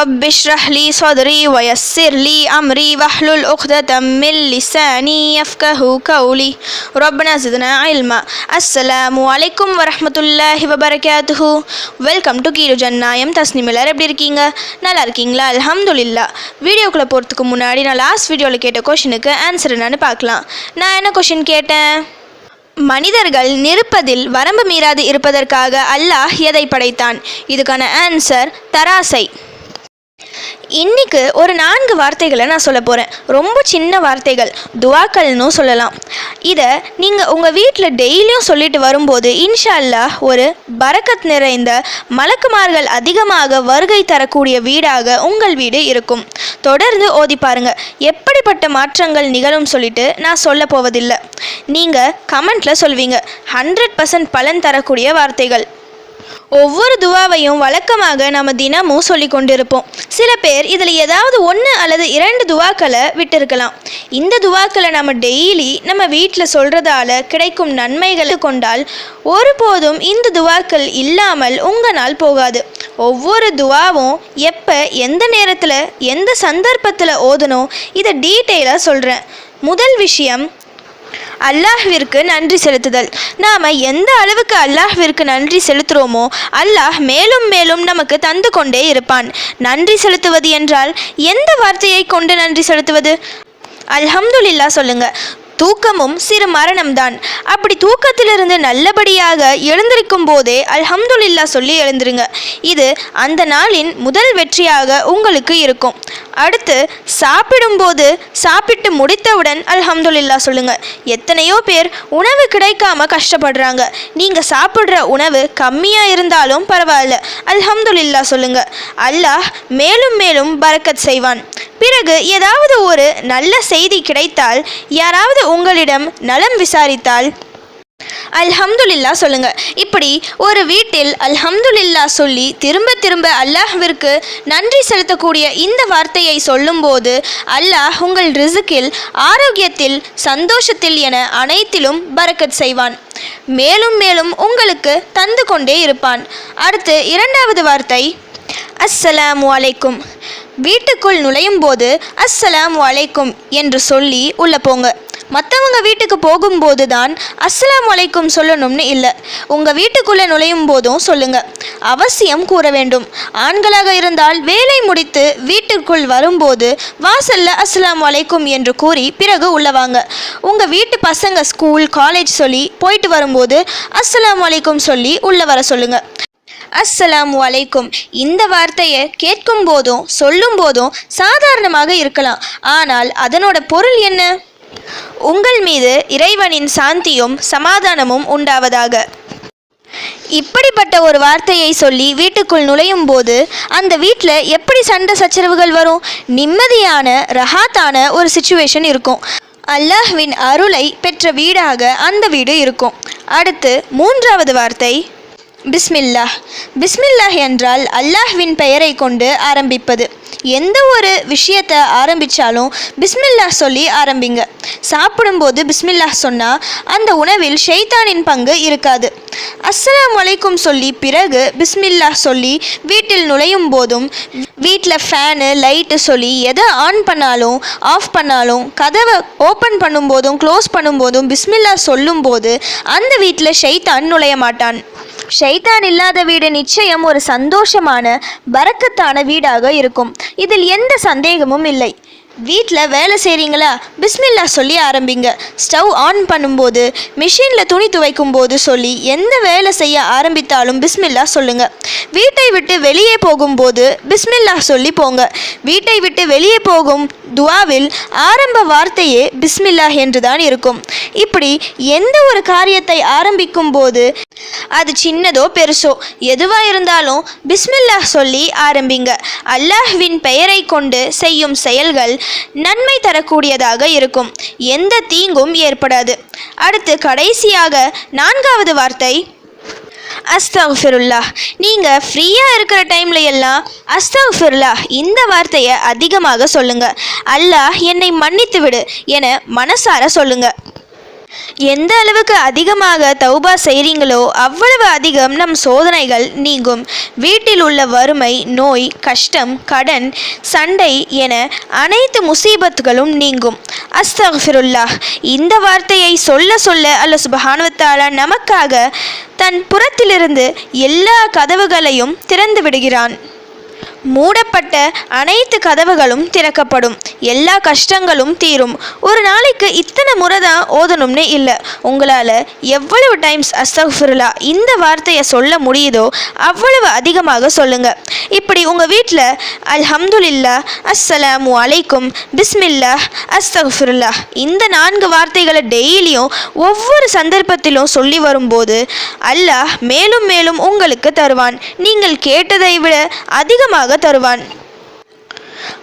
رب اشرح لي صدري ويسر لي أمري واحلل عقدة من لساني يفقه قولي ربنا زدنا علما السلام عليكم ورحمة الله وبركاته welcome to கீழு ஜன்னாயம் Tasnim எல்லாரும் எப்படி இருக்கீங்க நல்லா இருக்கீங்களா அல்ஹம்துலில்லா வீடியோக்குள்ளே போகிறதுக்கு முன்னாடி நான் லாஸ்ட் வீடியோவில் கேட்ட கொஷினுக்கு ஆன்சர் என்னன்னு பார்க்கலாம் நான் என்ன கொஷின் கேட்டேன் மனிதர்கள் நிற்பதில் வரம்பு மீறாது இருப்பதற்காக அல்லாஹ் எதை படைத்தான் இதுக்கான ஆன்சர் தராசை இன்னைக்கு ஒரு நான்கு வார்த்தைகளை நான் சொல்ல போகிறேன் ரொம்ப சின்ன வார்த்தைகள். துவாக்கள்னு சொல்லலாம். இதை நீங்கள் உங்கள் வீட்டில் டெய்லியும் சொல்லிட்டு வரும்போது இன்ஷா அல்லாஹ் ஒரு பரக்கத் நிறைந்த மலக்குமார்கள் அதிகமாக வருகை தரக்கூடிய வீடாக உங்கள் வீடு இருக்கும். தொடர்ந்து ஓதி பாருங்க. எப்படிப்பட்ட மாற்றங்கள் நிகழும் சொல்லிட்டு நான் சொல்ல போவதில்லை. நீங்கள் கமெண்ட்டில் சொல்வீங்க. ஹண்ட்ரட் பர்சன்ட் பலன் தரக்கூடிய வார்த்தைகள். ஒவ்வொரு துவாவையும் வழக்கமாக நம்ம தினமும் சொல்லி கொண்டிருப்போம். சில பேர் இதில் ஏதாவது ஒன்று அல்லது இரண்டு துவாக்களை விட்டிருக்கலாம். இந்த துவாக்களை நம்ம டெய்லி நம்ம வீட்டில் சொல்கிறதால கிடைக்கும் நன்மைகளை கொண்டால் ஒருபோதும் இந்த துவாக்கள் இல்லாமல் உங்கள் நாள் போகாது. ஒவ்வொரு துவாவும் எப்போ எந்த நேரத்தில் எந்த சந்தர்ப்பத்தில் ஓதணும் இதை டீட்டெயிலாக சொல்கிறேன் முதல் விஷயம் அல்லாஹ்விற்கு நன்றி செலுத்துதல். நாம் எந்த அளவுக்கு அல்லாஹ்விற்கு நன்றி செலுத்துகிறோமோ அல்லாஹ் மேலும் மேலும் நமக்கு தந்து கொண்டே இருப்பான். நன்றி செலுத்துவது என்றால் எந்த வார்த்தையை கொண்டு நன்றி செலுத்துவது? அல்ஹம்துலில்லா சொல்லுங்க. தூக்கமும் சிறு மரணம்தான். அப்படி தூக்கத்திலிருந்து நல்லபடியாக எழுந்திருக்கும் போதே அல்ஹம்துல்லா சொல்லி எழுந்துருங்க. இது அந்த நாளின் முதல் வெற்றியாக உங்களுக்கு இருக்கும். அடுத்து சாப்பிடும்போது சாப்பிட்டு முடித்தவுடன் அல்ஹம்துல்லா சொல்லுங்க. எத்தனையோ பேர் உணவு கிடைக்காம கஷ்டப்படுறாங்க. நீங்க சாப்பிட்ற உணவு கம்மியா இருந்தாலும் பரவாயில்ல. அல்ஹம்துல்லா சொல்லுங்க. அல்லாஹ் மேலும் மேலும் பரக்கத் செய்வான். பிறகு ஏதாவது ஒரு நல்ல செய்தி கிடைத்தால் யாராவது உங்களிடம் நலம் விசாரித்தால்? அல்ஹம்துலில்லா சொல்லுங்க. இப்படி ஒரு வீட்டில் அல்ஹம்துலில்லா சொல்லி திரும்ப திரும்ப அல்லாஹ்விற்கு நன்றி செலுத்தக்கூடிய இந்த வார்த்தையை சொல்லும்போது அல்லாஹ் உங்கள் ரிசுக்கில் ஆரோக்கியத்தில் சந்தோஷத்தில் என அனைத்திலும் பரக்கத் செய்வான். மேலும் மேலும் உங்களுக்கு தந்து கொண்டே இருப்பான். அடுத்து இரண்டாவது வார்த்தை. அஸ்ஸலாமு அலைக்கும். வீட்டுக்குள் நுழையும் போது அஸ்ஸலாம் வலைக்கும் என்று சொல்லி உள்ளே போங்க. மற்றவங்க வீட்டுக்கு போகும்போது தான் அஸ்ஸலாம் வலைக்கும் சொல்லணும்னு இல்லை. உங்கள் வீட்டுக்குள்ளே நுழையும் போதும் சொல்லுங்கள் அவசியம் கூற வேண்டும். ஆண்களாக இருந்தால் வேலை முடித்து வீட்டுக்குள் வரும்போது வாசல்ல அஸ்லாம் வலைக்கும் என்று கூறி பிறகு உள்ளே வாங்க. உங்கள் வீட்டு பசங்க ஸ்கூல் காலேஜ் சொல்லி போயிட்டு வரும்போது அஸ்லாம் வலைக்கும் சொல்லி உள்ளே வர சொல்லுங்கள் அஸ்ஸலாம் வலைக்கும் இந்த வார்த்தையை கேட்கும் போதும் சொல்லும் போதும் சாதாரணமாக இருக்கலாம். ஆனால் அதனோட பொருள் என்ன? உங்கள் மீது இறைவனின் சாந்தியும் சமாதானமும் உண்டாவதாக. இப்படிப்பட்ட ஒரு வார்த்தையை சொல்லி வீட்டுக்குள் நுழையும் போது அந்த வீட்டில் எப்படி சண்டை சச்சரவுகள் வரும்? நிம்மதியான ரஹாத்தான ஒரு சுச்சுவேஷன் இருக்கும். அல்லாஹ்வின் அருளை பெற்ற வீடாக அந்த வீடு இருக்கும். அடுத்து மூன்றாவது வார்த்தை. பிஸ்மில்லாஹ் பிஸ்மில்லாஹ் என்றால் அல்லாஹ்வின் பெயரை கொண்டு ஆரம்பிப்பது. எந்த ஒரு விஷயத்தை ஆரம்பித்தாலும் பிஸ்மில்லாஹ் சொல்லி ஆரம்பிங்க. சாப்பிடும்போது பிஸ்மில்லாஹ் சொன்னால் அந்த உணவில் ஷைத்தானின் பங்கு இருக்காது. அஸ்ஸலாமு வலைக்கும் சொல்லி பிறகு பிஸ்மில்லாஹ் சொல்லி வீட்டில் நுழையும் போதும் வீட்டில் ஃபேனு லைட்டு சொல்லி எதை ஆன் பண்ணாலும் ஆஃப் பண்ணாலும் கதவை ஓப்பன் பண்ணும்போதும் க்ளோஸ் பண்ணும்போதும் பிஸ்மில்லா சொல்லும்போது அந்த வீட்டில் ஷெய்தான் நுழைய மாட்டான். ஷைத்தான் இல்லாத வீடு நிச்சயம் ஒரு சந்தோஷமான பறக்கத்தான வீடாக இருக்கும். இதில் எந்த சந்தேகமும் இல்லை. வீட்டில் வேலை செய்கிறீங்களா பிஸ்மில்லா சொல்லி ஆரம்பிங்க. ஸ்டவ் ஆன் பண்ணும்போது மிஷினில் துணி துவைக்கும் போது சொல்லி எந்த வேலை செய்ய ஆரம்பித்தாலும் பிஸ்மில்லா சொல்லுங்க. வீட்டை விட்டு வெளியே போகும்போது பிஸ்மில்லா சொல்லி போங்க. வீட்டை விட்டு வெளியே போகும் துவாவில் ஆரம்ப வார்த்தையே பிஸ்மில்லா என்றுதான் இருக்கும். இப்படி எந்த ஒரு காரியத்தை ஆரம்பிக்கும் போது அது சின்னதோ பெருசோ எதுவாக இருந்தாலும் பிஸ்மில்லாஹ் சொல்லி ஆரம்பிங்க. அல்லாஹ்வின் பெயரை கொண்டு செய்யும் செயல்கள் நன்மை தரக்கூடியதாக இருக்கும். எந்த தீங்கும் ஏற்படாது. அடுத்து கடைசியாக நான்காவது வார்த்தை. அஸ்தஃபிருல்லா நீங்கள் ஃப்ரீயாக இருக்கிற டைமில் எல்லாம் அஸ்தஃபிருல்லா இந்த வார்த்தையை அதிகமாக சொல்லுங்கள் அல்லாஹ் என்னை மன்னித்து விடு என மனசார சொல்லுங்கள் எந்த அளவுக்கு அதிகமாக தௌபா செய்கிறீங்களோ அவ்வளவு அதிகம் நம் சோதனைகள் நீங்கும். வீட்டில் உள்ள வறுமை நோய் கஷ்டம் கடன் சண்டை என அனைத்து முசீபத்துகளும் நீங்கும். அஸ்தஃபிருல்லாஹ் இந்த வார்த்தையை சொல்ல சொல்ல அல்ல சுபஹானுவத்தாலா நமக்காக தன் புறத்திலிருந்து எல்லா கதவுகளையும் திறந்து விடுகிறான். மூடப்பட்ட அனைத்து கதவுகளும் திறக்கப்படும். எல்லா கஷ்டங்களும் தீரும். ஒரு நாளைக்கு இத்தனை முறை தான் ஓதணும்னு இல்லை. உங்களால் எவ்வளவு டைம்ஸ் அஸ்தஃபிருல்லா இந்த வார்த்தையை சொல்ல முடியுதோ அவ்வளவு அதிகமாக சொல்லுங்கள் இப்படி உங்கள் வீட்டில் அல்ஹம்துலில்லா அஸ்ஸலாமு அலைக்கும் பிஸ்மில்லா அஸ்தஃபிருல்லா இந்த நான்கு வார்த்தைகளை டெய்லியும் ஒவ்வொரு சந்தர்ப்பத்திலும் சொல்லி வரும்போது அல்லாஹ் மேலும் மேலும் உங்களுக்கு தருவான். நீங்கள் கேட்டதை விட அதிகமாக தருவான்.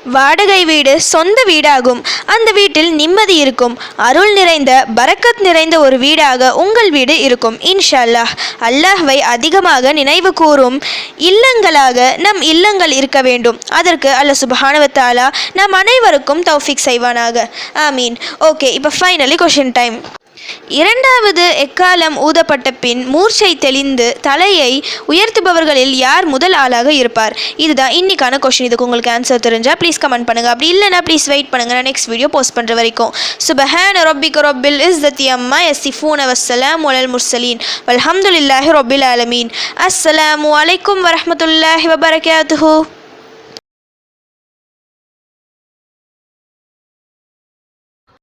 வாடகை வீடு சொந்த வீடாகும். அந்த வீட்டில் நிம்மதி இருக்கும். அருள் நிறைந்த பரக்கத் நிறைந்த ஒரு வீடாக உங்கள் வீடு இருக்கும். இன்ஷா அல்லாஹ் அல்லாஹ்வை அதிகமாக நினைவு கூறும் இல்லங்களாக நம் இல்லங்கள் இருக்க வேண்டும். அதற்கு அல்ல சுபஹானவத்தாலா நம் அனைவருக்கும் தௌஃபிக் செய்வானாக. ஆமீன். ஓகே இப்போ ஃபைனலி கொஷின் டைம் இரண்டாவது எக்காலம் ஊதப்பட்ட பின் மூர்ச்சை தெளிந்து தலையை உயர்த்துபவர்களில் யார் முதல் ஆளாக இருப்பார்? இதுதான் இன்னைக்கான கொஷின் இதுக்கு உங்களுக்கு ஆன்சர் தெரிஞ்சால் ப்ளீஸ் கமெண்ட் பண்ணுங்க. அப்படி இல்லைனா ப்ளீஸ் வெயிட் பண்ணுங்க. நான் நெக்ஸ்ட் வீடியோ போஸ்ட் பண்ணுற வரைக்கும். சுபஹான் ரொபிக் ரொபில் இஸ் தத்தி அம்மா எஸ்ஸிஃபூன் வசலாம் ஒலல் முர்சலீன் வல்ஹம்துலில்லாஹி ரொப்பில் ஆலமீன். அஸ்ஸலாமு அலைக்கும் வரமத்துல்லாஹி வபரகாத்துஹு.